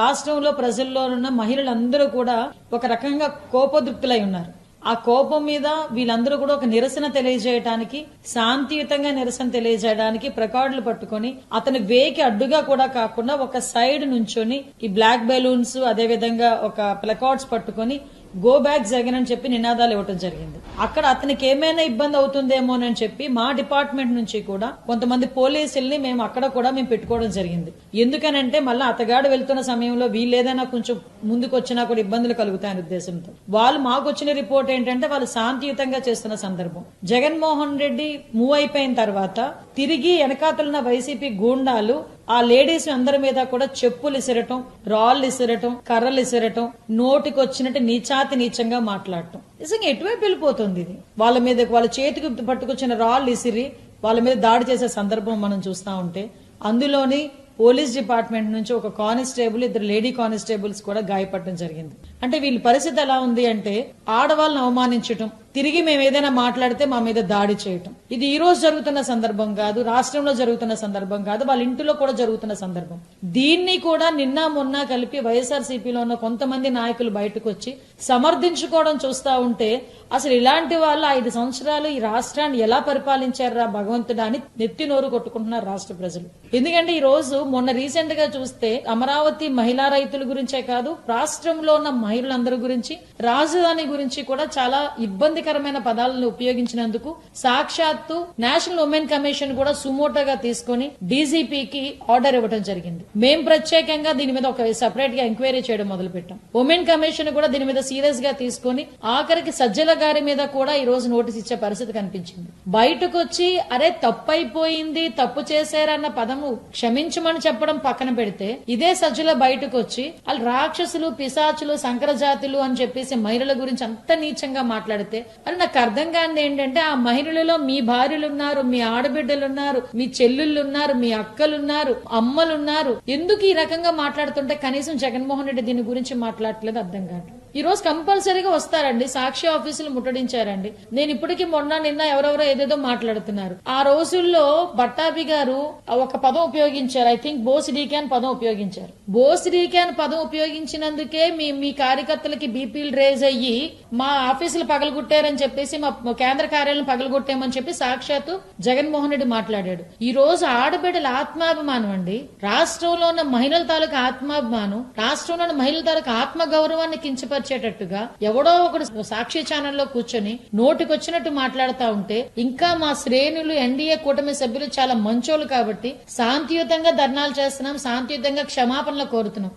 రాష్ట్రంలో ప్రజల్లో ఉన్న మహిళలందరూ కూడా ఒక రకంగా కోపదృప్తులై ఉన్నారు. ఆ కోపం మీద వీళ్ళందరూ కూడా ఒక నిరసన తెలియజేయడానికి శాంతియుతంగా నిరసన తెలియజేయడానికి ప్రకార్డులు పట్టుకొని అతని వేకి అడ్డుగా కూడా కాకుండా ఒక సైడ్ నుంచొని ఈ బ్లాక్ బెలూన్స్ అదే విధంగా ఒక ప్లకార్డ్స్ పట్టుకొని గో బ్యాక్ జగన్ అని చెప్పి నినాదాలు ఇవ్వటం జరిగింది. అక్కడ అతనికి ఏమైనా ఇబ్బంది అవుతుందేమోనని చెప్పి మా డిపార్ట్మెంట్ నుంచి కూడా కొంతమంది పోలీసుల్ని మేము అక్కడ కూడా మేము పెట్టుకోవడం జరిగింది. ఎందుకనంటే మళ్ళీ అతగాడు వెళ్తున్న సమయంలో వీళ్ళు ఏదైనా కొంచెం ముందుకు వచ్చినా కూడా ఇబ్బందులు కలుగుతాయని ఉద్దేశంతో. వాళ్ళు మాకు వచ్చిన రిపోర్ట్ ఏంటంటే వాళ్ళు శాంతియుతంగా చేస్తున్న సందర్భం. జగన్మోహన్ రెడ్డి మూవ్ అయిపోయిన తర్వాత తిరిగి వెనకాతలున్న వైసీపీ గూండాలు ఆ లేడీస్ అందరి మీద కూడా చెప్పులు ఇసిరటం రాళ్ళు ఇసిరటం కర్రలు ఇసిరటం నోటికి వచ్చినట్టు నీచాతి నీచంగా మాట్లాడటం. నిజంగా ఎటువైపు వెళ్ళిపోతుంది ఇది? వాళ్ళ మీద వాళ్ళ చేతికి పట్టుకొచ్చిన రాళ్ళు ఇసిరి వాళ్ళ మీద దాడి చేసే సందర్భం మనం చూస్తా ఉంటే అందులోని పోలీస్ డిపార్ట్మెంట్ నుంచి ఒక కానిస్టేబుల్ ఇద్దరు లేడీ కానిస్టేబుల్స్ కూడా గాయపడడం జరిగింది. అంటే వీళ్ళ పరిస్థితి ఎలా ఉంది అంటే ఆడవాళ్ళని అవమానించటం తిరిగి మేము ఏదైనా మాట్లాడితే మా మీద దాడి చేయటం. ఇది ఈ రోజు జరుగుతున్న సందర్భం కాదు రాష్ట్రంలో జరుగుతున్న సందర్భం కాదు వాళ్ళ ఇంటిలో కూడా జరుగుతున్న సందర్భం. దీన్ని కూడా నిన్న మొన్న కలిపి వైఎస్ఆర్సీపీలో ఉన్న కొంతమంది నాయకులు బయటకు వచ్చి సమర్థించుకోవడం చూస్తా ఉంటే అసలు ఇలాంటి వాళ్ళు ఐదు సంవత్సరాలు ఈ రాష్ట్రాన్ని ఎలా పరిపాలించారా భగవంతుడా అని నెత్తి నోరు కొట్టుకుంటున్నారు రాష్ట్ర ప్రజలు. ఎందుకంటే ఈ రోజు మొన్న రీసెంట్గా చూస్తే అమరావతి మహిళా రైతుల గురించే కాదు రాష్ట్రంలో ఉన్న మహిళలందరి గురించి రాజధాని గురించి కూడా చాలా ఇబ్బంది ఇబ్బందికరమైన పదాలను ఉపయోగించినందుకు సాక్షాత్తు నేషనల్ ఉమెన్ కమిషన్ కూడా సుమోటోగా తీసుకొని డీజీపీకి ఆర్డర్ ఇవ్వడం జరిగింది. మేం ప్రత్యేకంగా దీని మీద ఒక సెపరేట్గా ఎంక్వైరీ చేయడం మొదలు పెట్టాం ఉమెన్ కమిషన్ కూడా దీని మీద సీరియస్గా తీసుకొని ఆఖరికి సజ్జల గారి మీద కూడా ఈ రోజు నోటీస్ ఇచ్చే పరిస్థితి కనిపించింది. బయటకు వచ్చి అరే అయిపోయింది తప్పు చేశారన్న పదము క్షమించమని చెప్పడం పక్కన పెడితే ఇదే సజ్జల బయటకు వచ్చి వాళ్ళు రాక్షసులు పిశాచులు సంకరజాతులు అని చెప్పేసి మహిళల గురించి అంత నీచంగా మాట్లాడితే అని నాకు అర్థం కానిది ఏంటంటే ఆ మహిళలలో మీ భార్యలు ఉన్నారు మీ ఆడబిడ్డలు ఉన్నారు మీ చెల్లుళ్ళు ఉన్నారు మీ అక్కలున్నారు అమ్మలున్నారు. ఎందుకు ఈ రకంగా మాట్లాడుతుంటే కనీసం జగన్మోహన్ రెడ్డి దీని గురించి మాట్లాడట్లేదు అర్థం కాదు ఈ రోజు కంపల్సరీగా వస్తారండి. సాక్షి ఆఫీసులు ముట్టడించారండి. నేను ఇప్పటికీ మొన్న నిన్న ఎవరెవరో ఏదేదో మాట్లాడుతున్నారు. ఆ రోజుల్లో బట్టాభి గారు ఒక పదం ఉపయోగించారు. ఐ థింక్ బోస్ డీకాన్ పదం ఉపయోగించారు. బోస్ డీకాన్ పదం ఉపయోగించినందుకే మీ మీ కార్యకర్తలకి బీపీలు రేజ్ అయ్యి మా ఆఫీసులు పగలగొట్టారని చెప్పేసి మా కేంద్ర కార్యాలయం పగలగొట్టామని చెప్పి సాక్షాత్తు జగన్మోహన్ రెడ్డి మాట్లాడాడు. ఈ రోజు ఆడబిడ్డల ఆత్మాభిమానం అండి. రాష్ట్రంలో ఉన్న మహిళల తాలూకు ఆత్మాభిమానం రాష్ట్రంలో ఉన్న మహిళల తాలూకు ఆత్మ గౌరవాన్ని వచ్చేటట్టుగా ఎవడో ఒకడు సాక్షి ఛానల్లో కూర్చొని నోటికొచ్చినట్టు మాట్లాడుతా ఉంటే ఇంకా మా శ్రేణులు ఎన్డీఏ కూటమి సభ్యులు చాలా మంచోళ్ళు కాబట్టి శాంతియుతంగా ధర్నాలు చేస్తున్నాం శాంతియుతంగా క్షమాపణలు కోరుతున్నాం.